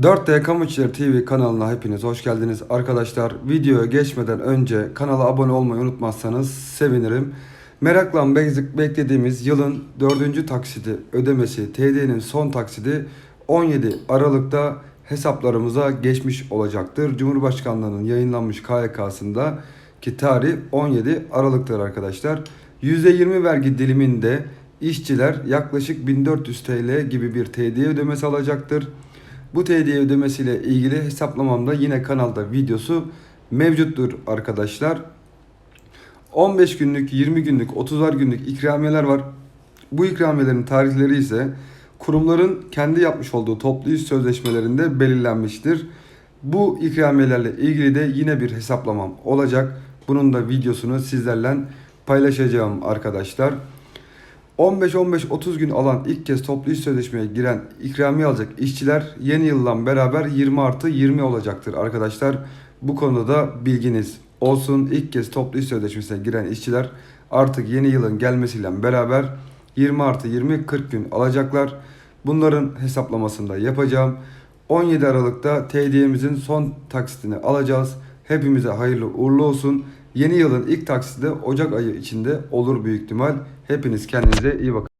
4D Kamu İşleri TV kanalına hepiniz hoş geldiniz. Arkadaşlar videoya geçmeden önce kanala abone olmayı unutmazsanız sevinirim. Merakla bek- beklediğimiz yılın 4. taksidi ödemesi TD'nin son taksidi 17 Aralık'ta hesaplarımıza geçmiş olacaktır. Cumhurbaşkanlığının yayınlanmış KYK'sında ki tarih 17 Aralık'tır arkadaşlar. %20 vergi diliminde işçiler yaklaşık 1400 TL gibi bir TD ödemesi alacaktır. Bu TD ödemesiyle ilgili hesaplamamda yine kanalda videosu mevcuttur arkadaşlar. 15 günlük, 20 günlük, 30'ar günlük ikramiyeler var. Bu ikramiyelerin tarihleri ise kurumların kendi yapmış olduğu toplu iş sözleşmelerinde belirlenmiştir. Bu ikramiyelerle ilgili de yine bir hesaplamam olacak. Bunun da videosunu sizlerle paylaşacağım arkadaşlar. 15-15-30 gün alan ilk kez toplu iş sözleşmeye giren ikramiye alacak işçiler yeni yılla beraber 20 artı 20 olacaktır arkadaşlar. Bu konuda da bilginiz olsun. İlk kez toplu iş sözleşmesine giren işçiler artık yeni yılın gelmesiyle beraber 20 artı 20 40 gün alacaklar. Bunların hesaplamasını da yapacağım. 17 Aralık'ta TD'mizin son taksitini alacağız. Hepimize hayırlı uğurlu olsun. Yeni yılın ilk taksidi Ocak ayı içinde olur büyük ihtimal. Hepiniz kendinize iyi bakın.